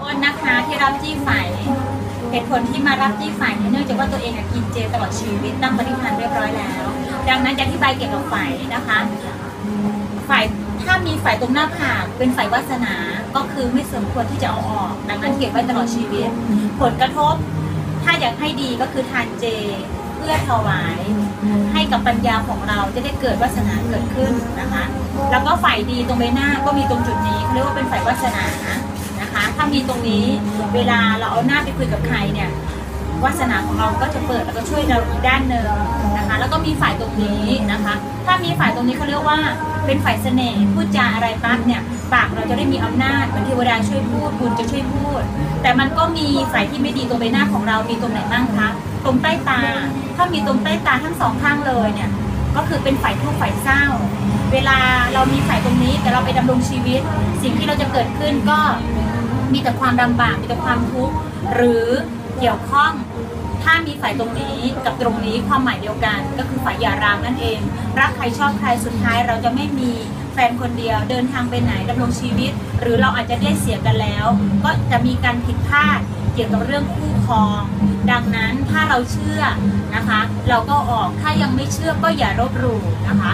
อ้นนะคะที่รับจี้ไฝเหตุผลที่มารับจี้ไฝเนี่ยเนื่องจากว่าตัวเองกินเจตลอดชีวิตตั้งปฏิพันธ์เรียบร้อยแล้ว ดังนั้นจะอธิบายเกี่ยวกับไฝนะคะไฝถ้ามีไฝตรงหน้าผากเป็นไฝวาสนาก็คือไม่สมควรที่จะเอาออก ดังนั้นเก็บไว้ตลอดชีวิต ผลกระทบ ถ้าอยากให้ดีก็คือทานเจเพื่อถวาย ให้กับปัญญาของเราจะได้เกิดวาสนาเกิดขึ้นนะคะ แล้วก็ฝ่ายดีตรงใบหน้าก็มีตรงจุดนี้เขาเรียกว่าเป็นฝ่ายวาสนานะ ถ้ามีตรงนี้เวลาเราเอาหน้าไปคุยกับใครเนี่ยวาสนาของเราก็จะเปิดแล้วก็ช่วยเราอีกด้านหนึ่งนะคะ แล้วก็มีฝ่ายตรงนี้นะคะ ถ้ามีฝ่ายตรงนี้เขาเรียกว่าเป็นฝ่ายเสน่ห์พูดจาอะไรปั๊บเนี่ยปากเราจะได้มีอำนาจเหมือนเทวดาช่วยพูดบุญจะช่วยพูด แต่มันก็มีฝ่ายที่ไม่ดีตรงใบหน้าของเรามีตรงไหนบ้างคะตรงใต้ตา ถ้ามีตรงใต้ตาทั้งสองข้างเลยเนี่ยก็คือเป็นฝ่ายทุกข์ฝ่ายเศร้า เวลาเรามีฝ่ายตรงนี้แต่เราไปดำรงชีวิต สิ่งที่เราจะเกิดขึ้นก็ มีแต่ความลำบากมีแต่ความทุกข์หรือเกี่ยวข้องถ้ามีฝ่ายตรงนี้กับตรงนี้ความหมายเดียวกัน ก็คือฝ่ายหย่าร้างนั่นเอง รักใครชอบใครสุดท้ายเราจะไม่มีแฟนคนเดียวเดินทางไปไหนดำรงชีวิต หรือเราอาจจะได้เสียกันแล้ว ก็จะมีการผิดพลาดเกี่ยวกับเรื่องคู่ครอง ดังนั้นถ้าเราเชื่อนะคะ เราก็ออกถ้ายังไม่เชื่อก็อย่ารบหลู่นะคะ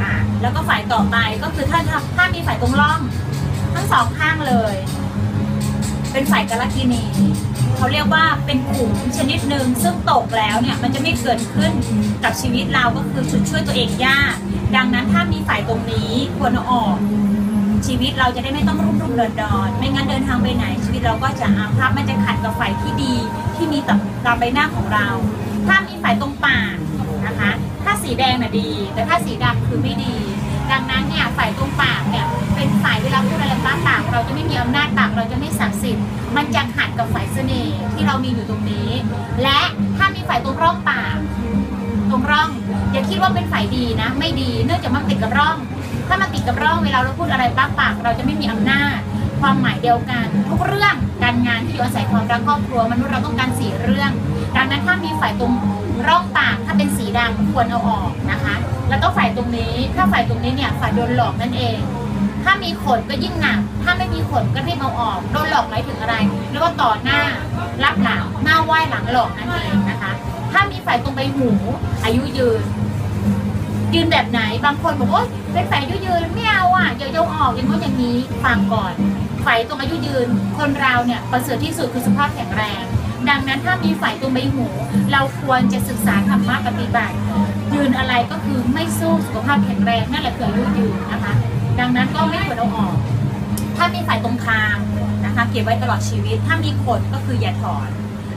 อ่าแล้วก็ฝ่ายต่อไปก็คือถ้าถ้ามีฝ่ายตรงร่อง ทั้งสองข้างเลย เป็นฝ่ายกาลกินีเขาเรียกว่าเป็นขุมชนิดหนึ่งซึ่งตกแล้วเนี่ยมันจะไม่เกิดขึ้นกับชีวิตเราก็คือจุดช่วยตัวเองยาก ดังนั้นถ้ามีฝ่ายตรงนี้ควรออกชีวิตเราจะได้ไม่ต้องรุ่มรุ่มเดินดอน ไม่งั้นเดินทางไปไหน ชีวิตเราก็จะอาภัพมันจะขัดกับฝ่ายที่ดีที่มีต่อตามใบหน้าของเรา ถ้ามีฝ่ายตรงปากนะคะ ถ้าสีแดงน่ะดี แต่ถ้าสีดำคือไม่ดี ดังนั้นเนี่ยฝ่ายตรงปากเนี่ยเป็นฝ่ายเวลาพูดอะไรบ้างปาก เราจะไม่มีอำนาจปากเราจะไม่ศักดิ์สิทธิ์มันจะขัดกับฝ่ายเสน่ห์ที่เรามีอยู่ตรงนี้ และถ้ามีฝ่ายตรงร่องปาก ตรงร่องอย่าคิดว่าเป็นฝ่ายดีนะ ไม่ดีเนื่องจากมันติดกับร่อง ถ้ามันติดกับร่องเวลาเราพูดอะไรบ้างปาก เราจะไม่มีอำนาจความหมายเดียวกันทุกเรื่องการงานที่อยู่อาศัยความรักครอบครัวมนุษย์เราต้องการสีเรื่อง ดังนั้นถ้ามีฝ่ายตรงร่องปากถ้าเป็นสีดำควรเอาออก แล้วก็ฝ่ายตรงนี้ ถ้าฝ่ายตรงนี้เนี่ยฝ่ายโดนหลอกนั่นเอง ถ้ามีขนก็ยิ่งหนัก ถ้าไม่มีขนก็รีบเอาออก โดนหลอกหมายถึงอะไรเรียกว่าต่อหน้า รับหลัง หน้าไหว้หลังหลอกนั่นเองนะคะ ถ้ามีฝ่ายตรงใบหู อายุยืน ยืนแบบไหน บางคนบอกว่าเป็นฝ่ายอายุยืนไม่เอาอะอย่ายงออกอย่างโน้นอย่างนี้ ฟังก่อนฝ่ายตรงอายุยืน คนเราเนี่ยประเสริฐที่สุดคือสุขภาพแข็งแรง ดังนั้นถ้ามีฝ่ายตรงใบหู เราควรจะศึกษาธรรมะปฏิบัติ ยืนอะไรก็คือไม่สู้สุขภาพแข็งแรงนั่นแหละคืออายุยืนนะคะ ดังนั้นก็ไม่ควรเอาออก ถ้ามีฝ่ายตรงคางนะคะเก็บไว้ตลอดชีวิต ถ้ามีขนก็คืออย่าถอน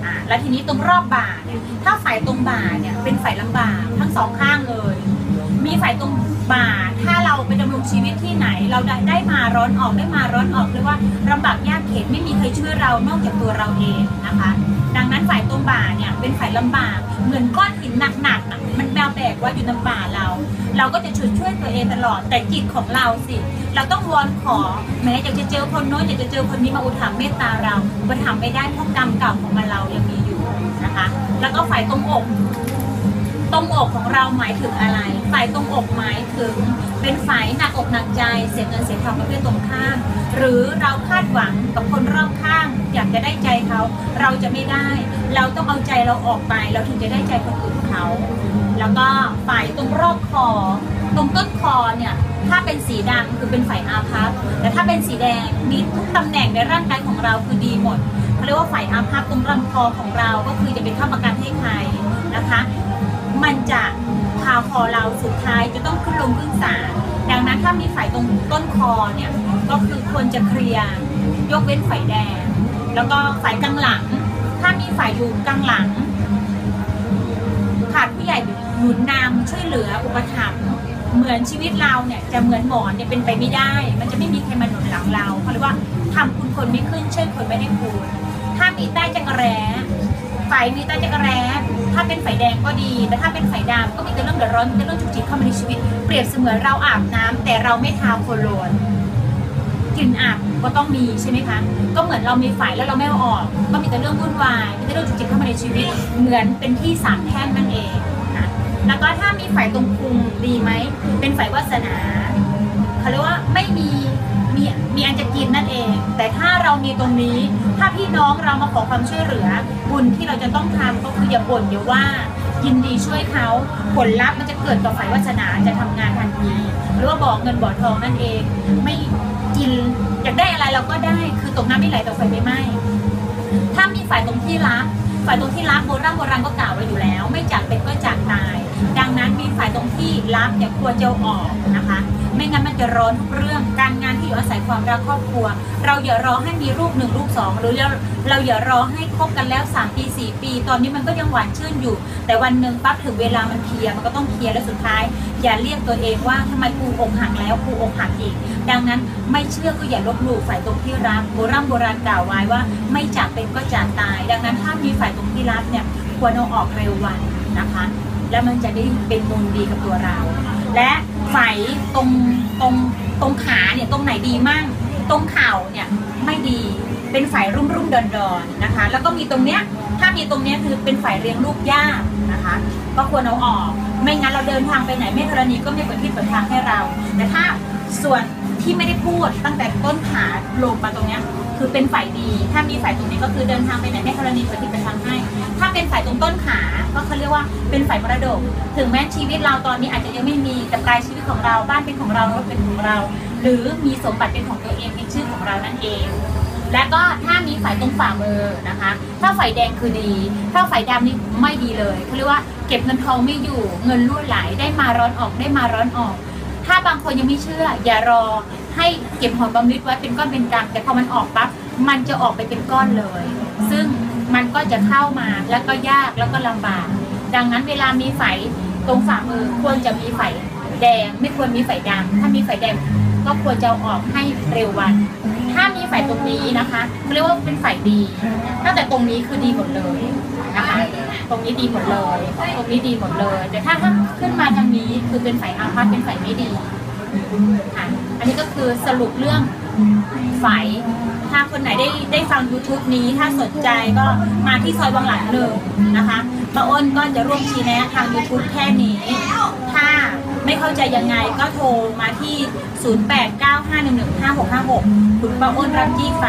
อ่าแล้วทีนี้ตรงรอบบ่าเนี่ยถ้าฝ่ายตรงบ่าเนี่ยเป็นฝ่ายลำบากทั้งสองข้างเลย มีฝ่ายตรงบ่า ถ้าเราไปดำรงชีวิตที่ไหน เราได้ได้มาร้อนออกได้มาร้อนออกเรียกว่าลำบากยากเข็นไม่มีใครช่วยเรานอกจากตัวเราเองนะคะ ดังนั้นฝ่ายตรงบ่าเนี่ยเป็นฝ่ายลำบากเหมือนก้อนหินหนักๆมันแบวแบกว่าอยู่ในบ่าเรา เราก็จะช่วยช่วยตัวเองตลอดแต่จิตของเราสิ เราต้องวอนขอแม้อยากจะเจอคนโน้นอยากจะเจอคนนี้มาอุทามเมตตาเราอุปถัมภ์ไม่ได้เพราะกรรมเก่าของมันเรายังมีอยู่นะคะ แล้วก็ฝ่ายตรงอก ตรงอกของเราหมายถึงอะไร ฝ่ายตรงอกหมายถึง เป็นฝ่ายหนักอกหนักใจ เสียเงินเสียทองกับเพื่อนตรงข้าม หรือเราคาดหวังกับคนรอบข้าง อยากจะได้ใจเขา เราจะไม่ได้ เราต้องเอาใจเราออกไป เราถึงจะได้ใจคนอื่นเขา แล้วก็ฝ่ายตรงรอบคอ ตรงต้นคอเนี่ย ถ้าเป็นสีดำคือเป็นฝ่ายอาภัพ แต่ถ้าเป็นสีแดงมีทุกตำแหน่งในร่างกายของเราคือดีหมดเขาเรียกว่าฝ่ายอาภัพตรงลำคอของเรา ก็คือจะเป็นข้าประกันให้ใครนะคะ มันจะพาคอเราสุดท้ายจะต้องขึ้นลงขึ้นศาลดังนั้นถ้ามีฝ่ายตรงต้นคอเนี่ยก็คือควรจะเคลียร์ยกเว้นฝ่ายแดง แล้วก็ฝ่ายกลางหลัง ถ้ามีฝ่ายอยู่กลางหลังขาดผู้ใหญ่หนุนนำช่วยเหลืออุปถัมภ์เหมือนชีวิตเราเนี่ยจะเหมือนหมอนเนี่ยเป็นไปไม่ได้ มันจะไม่มีใครมาหนุนหลังเราเขาเรียกว่าทำคุณคนไม่ขึ้นช่วยคนไม่ได้คูณถ้ามีใต้จักรแร้ฝ่ายมีใต้จักรแร้ ถ้าเป็นฝ่ายแดงก็ดี แต่ถ้าเป็นฝ่ายดำก็มีแต่เรื่องเดือดร้อนมีแต่เรื่องจุกจิกเข้ามาในชีวิต เปรียบเสมือนเราอาบน้ำแต่เราไม่ทาโคโลนกลิ่นอับก็ต้องมีใช่ไหมคะ ก็เหมือนเรามีฝ่ายแล้วเราไม่เอาออก ก็มีแต่เรื่องวุ่นวายมีแต่เรื่องจุกจิกเข้ามาในชีวิต เหมือนเป็นที่สามแท่งนั่นเองนะแล้วก็ถ้ามีฝ่ายตรงพุงดีไหม เป็นฝ่ายวาสนาเขาเรียกว่าไม่มี มีอันจะกินนั่นเอง แต่ถ้าเรามีตรงนี้ ถ้าพี่น้องเรามาขอความช่วยเหลือ บุญที่เราจะต้องทำก็คืออย่าบ่นอย่าว่า ยินดีช่วยเขาผลลัพธ์มันจะเกิดกับฝ่ายวัฒนาจะทำงานทันทีหรือว่าบอกเงินบ่อทองนั่นเอง ไม่กินอยากได้อะไรเราก็ได้คือตกน้ำไม่ไหลตกไฟไม่ไหม้ถ้ามีฝ่ายตรงที่รักฝ่ายตรงที่รักโบราณโบราณก็กล่าวไว้อยู่แล้ว ไม่จากเป็นก็จากตาย นั้นมีฝ่ายตรงที่รักอย่าควรจะอาออกนะคะ ไม่งั้นมันจะร้อนทุกเรื่องการงานที่อยู่อาศัยความรักครอบครัว เราอย่ารอให้มีลูกหนึ่งลูกสองหรือเราเราอย่ารอให้คบกันแล้ว3ปี4ปี ตอนนี้มันก็ยังหวานชื่นอยู่ แต่วันหนึ่งปั๊บถึงเวลามันเคลียร์มันก็ต้องเคลียร์แล้วสุดท้าย อย่าเรียกตัวเองว่าทำไมกูอกหักแล้วกูอกหักอีก ดังนั้นไม่เชื่อก็อย่าลบหลู่ฝ่ายตรงที่รักโบราณโบราณกล่าวไว้ว่า ไม่จากเป็นก็จากตาย ดังนั้นถ้ามีฝ่ายตรงที่รักเนี่ยควรเอาออกเร็ววันนะคะ แล้วมันจะได้เป็นมูลดีกับตัวเรา และไฝตรงตรงตรงขาเนี่ยตรงไหนดีมั่ง ตรงเข่าเนี่ยไม่ดีเป็นไฝรุ่มรุ่มดอนดอนนะคะ แล้วก็มีตรงเนี้ยถ้ามีตรงเนี้ยคือเป็นไฝเรียงลูกยากนะคะก็ควรเอาออก ไม่งั้นเราเดินทางไปไหนไม่ธรณีก็ไม่เปิดที่เปิดทางให้เรา แต่ถ้าส่วนที่ไม่ได้พูดตั้งแต่ต้นขาลงมาตรงเนี้ย คือเป็นฝ่ายดี ถ้ามีฝ่ายตรงนี้ก็คือเดินทางไปไหนไม่ธรณีเปิดที่เปิดทางให้ ถ้าเป็นฝ่ายตรงต้นขา ก็เขาเรียกว่าเป็นฝ่ายมรดก ถึงแม้ชีวิตเราตอนนี้อาจจะยังไม่มีแต่ปลายชีวิตของเราบ้านเป็นของเรารถเป็นของเรา หรือมีสมบัติเป็นของตัวเองเป็นชื่อของเรานั่นเอง และก็ถ้ามีฝ่ายตรงฝ่ามือนะคะ ถ้าฝ่ายแดงคือดี ถ้าฝ่ายดำนี่ไม่ดีเลยเขาเรียกว่าเก็บเงินทองไม่อยู่ เงินรั่วไหลได้มาร้อนออกได้มาร้อนออก ถ้าบางคนยังไม่เชื่อ อย่ารอ ให้เก็บหอมรอมริบไว้เป็นก้อนเป็นกำแต่พอมันออกปั๊บมันจะออกไปเป็นก้อนเลย ซึ่งมันก็จะเข้ามาแล้วก็ยากแล้วก็ลำบาก ดังนั้นเวลามีไฝตรงฝ่ามือควรจะมีไฝแดง ไม่ควรมีไฝดำถ้ามีไฝแดงก็ควรจะออกให้เร็ววัน ถ้ามีไฝตรงนี้นะคะเรียกว่าเป็นไฝดีตั้งแต่ตรงนี้คือดีหมดเลยนะคะ ตรงนี้ดีหมดเลย ตรงนี้ดีหมดเลย แต่ถ้าขึ้นมาทางนี้คือเป็นไฝอาภัพเป็นไฝไม่ดีค่ะ อันนี้ก็คือสรุปเรื่องไฝถ้าคนไหนได้ได้ฟัง YouTube นี้ถ้าสนใจก็มาที่ซอยวังหลังหนึ่งนะคะป้าอ้นก็จะร่วมชี้แนะทาง YouTube แค่นี้ ถ้าไม่เข้าใจยังไงก็โทรมาที่ 0895115656 คุณป้าอ้นรับจี้ไฝ